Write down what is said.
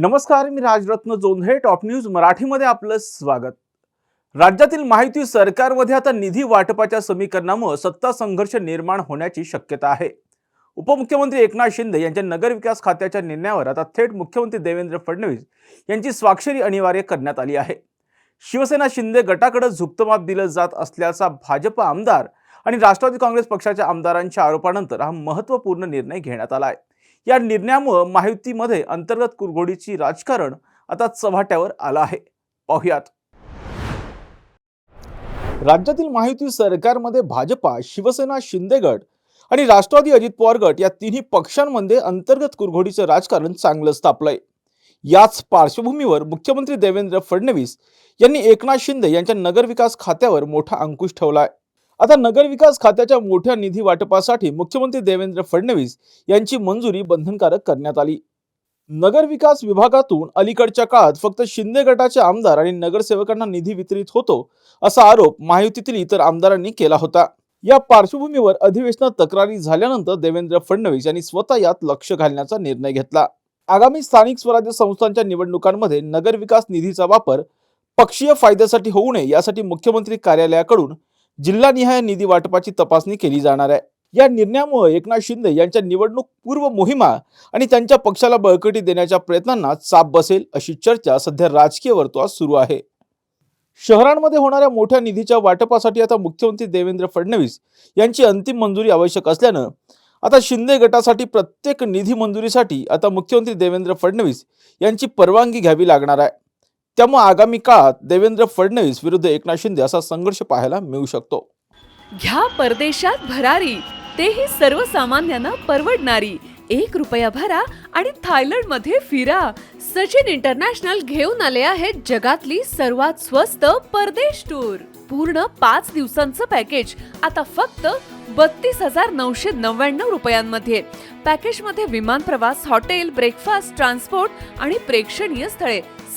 नमस्कार मी Rajratna Jondhale top news मराठीमध्ये आपलं स्वागत. राज्यातील माहिती सरकारमध्ये आता निधी वाटपाच्या समीकरणामुळे सत्ता संघर्ष निर्माण होण्याची शक्यता आहे. उपमुख्यमंत्री एकनाथ शिंदे यांच्या नगरविकास खात्याच्या निर्णयावर आता थेट मुख्यमंत्री देवेंद्र फडणवीस यांची स्वाक्षरी अनिवार्य करण्यात आली आहे. शिवसेना शिंदे गटाकडे झुकतमाप दिलं जात असल्याचा भाजप आमदार आणि राष्ट्रवादी काँग्रेस पक्षाच्या आमदारांच्या आरोपानंतर हा महत्त्वपूर्ण निर्णय घेण्यात आला आहे. या निर्णयामुळं माहितीमध्ये अंतर्गत कुरघोडीची राजकारण आता चव्हाट्यावर आलं आहे. पाहुयात. राज्यातील महायुती सरकारमध्ये भाजपा शिवसेना शिंदे गट आणि राष्ट्रवादी अजित पवार गट या तिन्ही पक्षांमध्ये अंतर्गत कुरघोडीचं राजकारण चांगलं तापलंय याच पार्श्वभूमीवर मुख्यमंत्री देवेंद्र फडणवीस यांनी एकनाथ शिंदे यांच्या नगरविकास खात्यावर मोठा अंकुश ठेवलाय. आता नगरविकास खात्याच्या मोठ्या निधी वाटपासाठी मुख्यमंत्री देवेंद्र फडणवीस यांची मंजुरी बंधनकारक करण्यात आली. नगरविकास विभागातून अलीकडच्या काळात फक्त शिंदे गटाचे आमदार आणि नगरसेवकांना निधी वितरित होतो असा आरोप महायुतीतील इतर आमदारांनी केला होता. या पार्श्वभूमीवर अधिवेशनात तक्रारी झाल्यानंतर देवेंद्र फडणवीस यांनी स्वतः यात लक्ष घालण्याचा निर्णय घेतला. आगामी स्थानिक स्वराज्य संस्थांच्या निवडणुकांमध्ये नगरविकास निधीचा वापर पक्षीय फायद्यासाठी होऊ नये यासाठी मुख्यमंत्री कार्यालयाकडून जिल्हानिहाय निधी वाटपाची तपासणी केली जाणार आहे. या निर्णयामुळे एकनाथ शिंदे यांच्या निवडणूक पूर्व मोहिमा आणि त्यांच्या पक्षाला बळकटी देण्याच्या प्रयत्नांना चाप बसेल अशी चर्चा सध्या राजकीय वर्तुळात सुरू आहे. शहरांमध्ये होणाऱ्या मोठ्या निधीच्या वाटपासाठी आता मुख्यमंत्री देवेंद्र फडणवीस यांची अंतिम मंजुरी आवश्यक असल्यानं आता शिंदे गटासाठी प्रत्येक निधी मंजुरीसाठी आता मुख्यमंत्री देवेंद्र फडणवीस यांची परवानगी घ्यावी लागणार आहे. त्यामुळे आगामी काळात देवेंद्र फडणवीस विरुद्ध एकनाथ शिंदे असा संघर्ष पाहायला मिळू शकतो. घ्या परदेशात भरारी तेही सर्वसामान्यांना परवडणारी. एक रुपया भरा आणि थायलंडमध्ये फिरा. सचिन इंटरनॅशनल घेऊन आले आहेत जगातली सर्वात स्वस्त परदेश टूर. पूर्ण पाच दिवसांचं पॅकेज. आता फक्त बत्तीस हजार नऊशे नव्याण्णव रुपयांमध्ये. पॅकेजमध्ये विमान प्रवास हॉटेल ब्रेकफास्ट ट्रान्सपोर्ट आणि प्रेक्षणीय स्थळे.